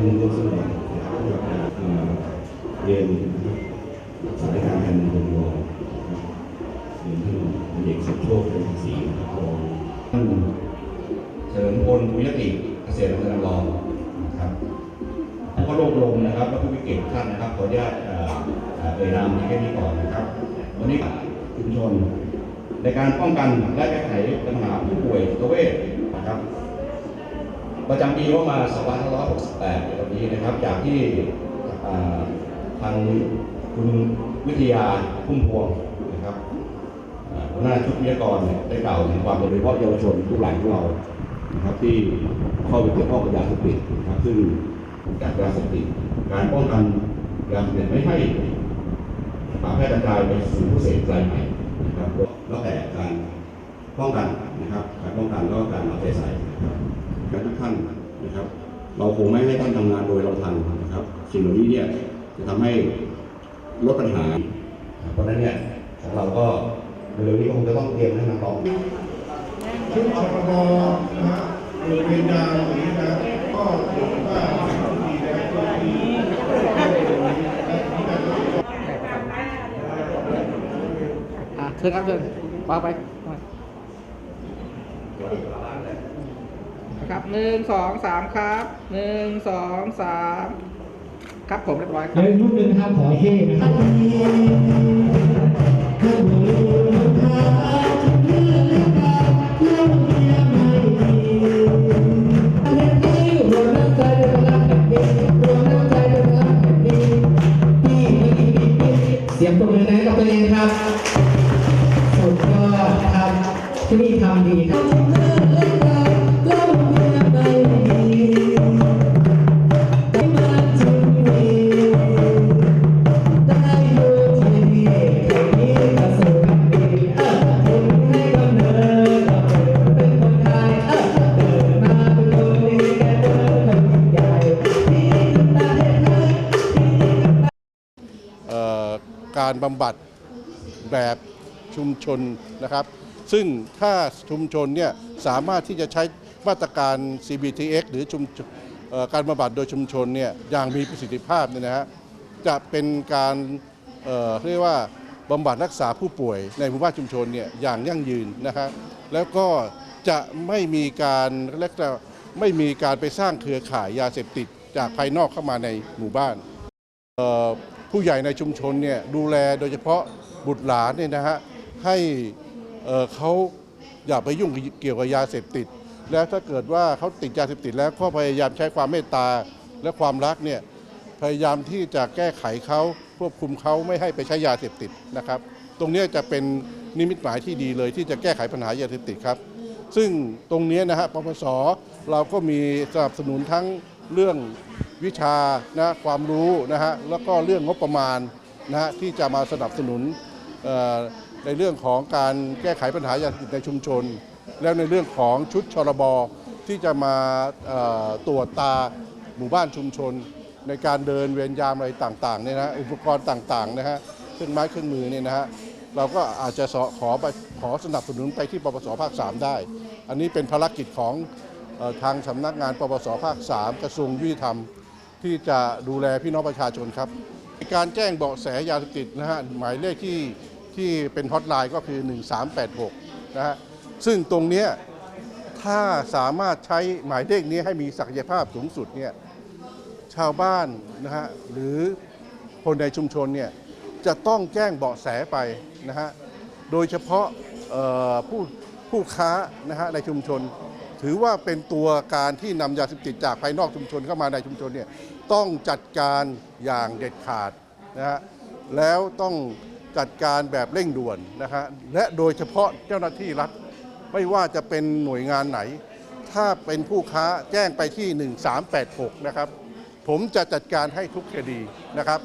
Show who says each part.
Speaker 1: นเรื่องเสน่ห์นะครับที่เราเรียนสายการแพทนบนรองนะครับเรียนท่านเอกสุโชคเป็นศรีนะครับรองท่านเฉลิมพลภูยติเกษตรอำเภอนางรองนะครับผมก็รวบรวมนะครับและผู้มีเกียรติทุกท่านนะครับขออนุญาตเอ่อเอ่อเอ่ยนามแค่นี้ก่อนนะครับ วันนี้ชุมชนในการป้องกันและแก้ไขปัญหาผู้ป่วยจิตเวชนะครับ ประจำปีงบประมา2568ในวันนี้นะครับจากที่เอ่อทางคุณวิทยาพุ่มพวงนะครับหัวหน้าชุดวิทยากรเนี่ยได้กล่าวถึงความโดยเฉพาะเยาวชนลูกหลานของเรานะครับที่เข้าไปเกี่ยวข้องกับยาเสพติดนะครับซึ่งจากยาเสพติดการป้องกันยาเสพติดไม่ให้ป่าแพร่กระจายไปสู่ผู้เสพรายใหม่นะครับแล้วแต่การป้องกันนะครับการป้องกันแล้วก็การเอาใจใส่นะครับ การทุกท่านนะครับ เราคงไม่ให้ท่านทำงานโดยเราทันนะครับ สิ่งเหล่านี้เนี่ยจะทำให้ลดปัญหา เพราะฉะนั้นเนี่ยของเราก็เร็วนี้คงจะต้องเตรียมให้น้อง
Speaker 2: ชุดชปกนะฮะโรงเรียนยาวอย่างนี้นะก็ถือว่าดีนะก็ดี
Speaker 3: เชิญครับเชิญว่าไป ครับหนึ่งสองสามครับหนึ่งสองสามครับผมเรียบร้อยครับ
Speaker 4: รูปหนึ่งครับขอเท่นะครับเสียงปรบมือนะกับตัวเองครับสุดยอดครับที่นี่ทำดีครับ
Speaker 5: การบำบัดแบบชุมชนนะครับ ซึ่งถ้าชุมชนเนี่ยสามารถที่จะใช้มาตรการ CBTX หรือชุมการบำบัดโดยชุมชนเนี่ยอย่างมีประสิทธิภาพเนี่ยนะฮะจะเป็นการเเรียกว่าบำบัดรักษาผู้ป่วยในหมู่บ้านชุมชนเนี่ยอย่างยั่งยืนนะครับแล้วก็จะไม่มีการเรียกว่าไม่มีการไปสร้างเครือข่ายยาเสพติดจากภายนอกเข้ามาในหมู่บ้าน ผู้ใหญ่ในชุมชนเนี่ยดูแลโดยเฉพาะบุตรหลานเนี่ยนะฮะให้เขาอย่าไปยุ่งเกี่ยวกับยาเสพติด แล้วถ้าเกิดว่าเขาติดยาเสพติดแล้วก็พยายามใช้ความเมตตาและความรักเนี่ยพยายามที่จะแก้ไขเขาควบคุมเขาไม่ให้ไปใช้ยาเสพติดนะครับ ตรงนี้จะเป็นนิมิตหมายที่ดีเลย ที่จะแก้ไขปัญหายาเสพติดครับ ซึ่งตรงนี้นะฮะปปสเราก็มีสนับสนุนทั้งเรื่อง วิชานะความรู้นะฮะแล้วก็เรื่องงบประมาณนะฮะที่จะมาสนับสนุนในเรื่องของการแก้ไขปัญหายาเสพติดในชุมชน แล้วในเรื่องของชุดชรบที่จะมาตรวจตาหมู่บ้านชุมชน ในการเดินเวรยนยามอะไรต่างๆเนี่ยนะอุปกรณ์ต่างๆนะฮะเครื่องไม้เครื่องมือเนี่ยนะฮะเราก็อาจจะสอขอไปขอสนับสนุนไปที่ปปสภาค 3 ได้ อันนี้เป็นภารกิจของทางสำนักงานปปสภาค 3 กระทรวงยุติธรรม ที่จะดูแลพี่น้องประชาชนครับ การแจ้งเบาะแสยาเสพติดนะฮะหมายเลขที่ที่เป็นฮอตไลน์ก็คือ 1386 นะฮะซึ่งตรงเนี้ยถ้าสามารถใช้หมายเลขนี้ให้มีศักยภาพสูงสุดเนี่ยชาวบ้านนะฮะหรือคนในชุมชนเนี่ยจะต้องแจ้งเบาะแสไปนะฮะโดยเฉพาะผู้ผู้ค้านะฮะในชุมชน ถือว่าเป็นตัวการที่นำยาเสพติดจากภายนอกชุมชนเข้ามาในชุมชนเนี่ยต้องจัดการอย่างเด็ดขาดนะฮะแล้วต้องจัดการแบบเร่งด่วนนะฮะและโดยเฉพาะเจ้าหน้าที่รัฐ ไม่ว่าจะเป็นหน่วยงานไหน ถ้าเป็นผู้ค้าแจ้งไปที่ 1386 นะครับ ผมจะจัดการให้ทุกคดีนะครับ